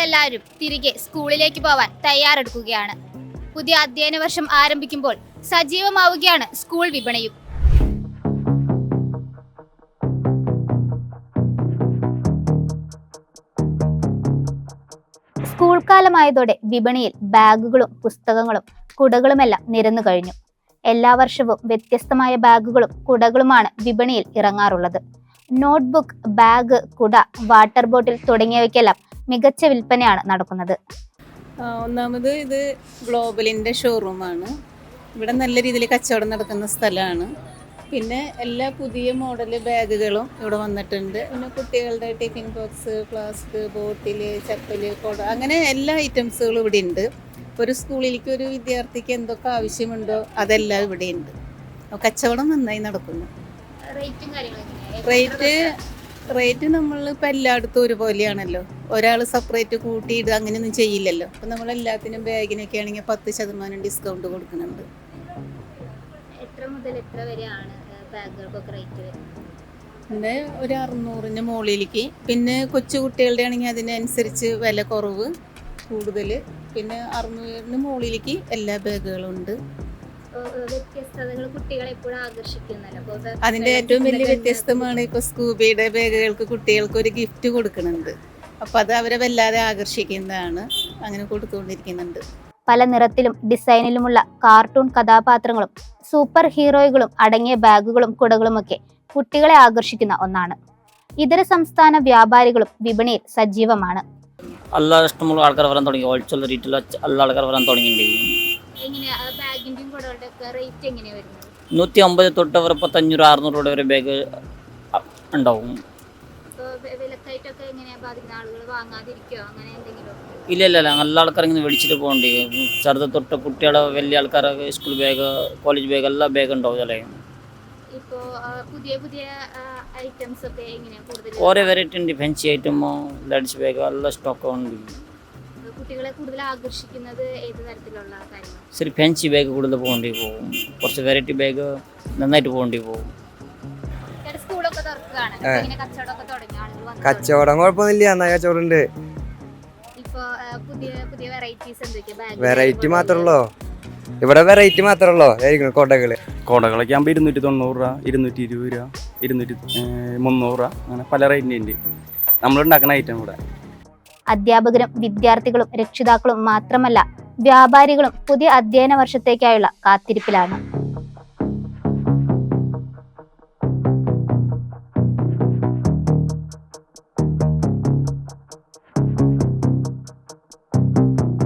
എല്ലാവരും തിരികെ സ്കൂളിലേക്ക് പോവാൻ തയ്യാറെടുക്കുകയാണ്. പുതിയ അധ്യയന വർഷം ആരംഭിക്കുമ്പോൾ സജീവമാവുകയാണ് സ്കൂൾ വിപണിയും. സ്കൂൾ കാലമായതോടെ വിപണിയിൽ ബാഗുകളും പുസ്തകങ്ങളും കുടകളുമെല്ലാം നിരന്നു കഴിഞ്ഞു. എല്ലാ വർഷവും വ്യത്യസ്തമായ ബാഗുകളും കുടകളുമാണ് വിപണിയിൽ ഇറങ്ങാറുള്ളത്. നോട്ട്ബുക്ക് ബാഗ് കുട വാട്ടർ ബോട്ടിൽ തുടങ്ങിയവയ്ക്കെല്ലാം മികച്ച വിൽപ്പനയാണ് നടക്കുന്നത്. ഒന്നാമത് ഇത് ഗ്ലോബലിന്റെ ഷോറൂമാണ്. ഇവിടെ നല്ല രീതിയിൽ കച്ചവടം നടക്കുന്ന സ്ഥലമാണ്. പിന്നെ എല്ലാ പുതിയ മോഡൽ ബാഗുകളും ഇവിടെ വന്നിട്ടുണ്ട്. പിന്നെ കുട്ടികളുടെ tiffin box flask bottle chappal കുട അങ്ങനെ എല്ലാ ഐറ്റംസുകളും ഇവിടെ ഉണ്ട്. ഒരു സ്കൂളിലേക്ക് ഒരു വിദ്യാർത്ഥിക്ക് എന്തൊക്കെ ആവശ്യമുണ്ടോ അതെല്ലാം ഇവിടെ ഉണ്ട്. കച്ചവടം നന്നായി നടക്കുന്നു. റേറ്റ് റേറ്റ് നമ്മൾ ഇപ്പം എല്ലായിടത്തും ഒരുപോലെയാണല്ലോ. ഒരാൾ സെപ്പറേറ്റ് കൂട്ടിയിട്ട് അങ്ങനെയൊന്നും ചെയ്യില്ലല്ലോ. അപ്പം നമ്മൾ എല്ലാത്തിനും ബാഗിനൊക്കെ ആണെങ്കിൽ പത്ത് ശതമാനം ഡിസ്കൗണ്ട് കൊടുക്കുന്നുണ്ട്. എത്ര മുതൽ എത്ര വരെയാണ് ബാഗുകൾക്കൊക്കെ റേറ്റ് വരുന്നത്? പിന്നെ ഒരു അറുന്നൂറിന് മുകളിലേക്ക്. പിന്നെ കൊച്ചു കുട്ടികളുടെ ആണെങ്കിൽ അതിനനുസരിച്ച് വില കുറവ് കൂടുതൽ പിന്നെ അറുന്നൂറിന് മുകളിലേക്ക് എല്ലാ ബാഗുകളും ഉണ്ട് വ്യത്യസ്തതകൾ കുട്ടികളെ എപ്പോഴും ആകർഷിക്കുന്നല്ലോ. അപ്പൊ ഇത് ഏറ്റവും വലിയ വ്യത്യസ്തമാണ് ഇപ്പൊ സ്കൂബിയുടെ ബാഗുകൾക്ക് കുട്ടികൾക്ക് ഒരു ഗിഫ്റ്റ് കൊടുക്കുന്നുണ്ട് അപ്പൊ അത് അവരെ വല്ലാതെ ആകർഷിക്കുന്നതാണ്. അങ്ങനെ കൊടുത്തുകൊണ്ടിരിക്കുന്നുണ്ട്. പല നിറത്തിലും ഡിസൈനിലുമുള്ള കാർട്ടൂൺ കഥാപാത്രങ്ങളും സൂപ്പർ ഹീറോയുകളും അടങ്ങിയ ബാഗുകളും കുടകളുമൊക്കെ കുട്ടികളെ ആകർഷിക്കുന്ന ഒന്നാണ്. ഇതര സംസ്ഥാന വ്യാപാരികളും വിപണിയിൽ സജീവമാണ്. എല്ലാ ഇഷ്ടമുള്ള ആൾക്കാർ വരാൻ തുടങ്ങി. ഹോൾസെയിൽ റേറ്റിൽ എല്ലാ ആൾക്കാർ വരാൻ തുടങ്ങിയിട്ടുണ്ട്. കുടകളുടെ റേറ്റ് എങ്ങനെയാ വരുന്നത്? നൂറ്റി അമ്പത് തൊട്ട് ഒരു പത്തഞ്ഞൂറ് അറുന്നൂറ് രൂപ വരെ ബാഗ് ഉണ്ടാവും ഇല്ല ഇല്ല ഇല്ല. നല്ല ആൾക്കാർ ഇങ്ങനെ മേടിച്ചിട്ട് പോകണ്ടേ ചെറുത് തൊട്ട് കുട്ടികളെ വലിയ ആൾക്കാരൊക്കെ സ്കൂൾ ബാഗ് കോളേജ് ബാഗ് എല്ലാ ബാഗ് ഉണ്ടാവും അല്ലേ ഓരോ വെറൈറ്റി ഉണ്ട്. ഫെൻസി ഐറ്റമോ ലഡ്സ് ബാഗ് എല്ലാ സ്റ്റോക്കും ഉണ്ട്. കുട്ടികളെ കൂടുതൽ ആകർഷിക്കുന്നത് ഏത് തരത്തിലുള്ള കാര്യങ്ങൾ ശരി ഫാൻസി ബാഗ് കൂടുതൽ പോകേണ്ടി പോകും. കുറച്ച് വെറൈറ്റി ബാഗ് നന്നായിട്ട് പോകേണ്ടി പോകും. സ്കൂളൊക്കെ തുറക്കുകയാണ്. ആ. ഇങ്ങനെ കച്ചവടമൊക്കെ തുടങ്ങി ആളുകൾ വന്നു തുടങ്ങി. കച്ചവടം കുഴപ്പമൊന്നുമില്ല. നന്നായി കച്ചവടം ഉണ്ട് ഇപ്പോ പുതിയ പുതിയ വെറൈറ്റീസ് എന്തൊക്കെയാ? ബാഗ് വെറൈറ്റി മാത്രമല്ലോ ഇവിടെ വെറൈറ്റി മാത്രമല്ലോ ആയിരിക്കും കൊടകൾ കോടകളൊക്കെ ആകുമ്പോൾ ഇരുന്നൂറ്റി തൊണ്ണൂറ് രൂപ ഇരുന്നൂറ്റി ഇരുപത് രൂപ ഇരുന്നൂറ്റി മുന്നൂറ് രൂപ. അങ്ങനെ പല റേറ്റിന്റെ ഉണ്ട്. നമ്മളുണ്ടാക്കുന്ന ഐറ്റം ഇവിടെ. അധ്യാപകരും വിദ്യാർത്ഥികളും രക്ഷിതാക്കളും മാത്രമല്ല വ്യാപാരികളും പുതിയ അധ്യയന വർഷത്തേക്കായുള്ള കാത്തിരിപ്പിലാണ്.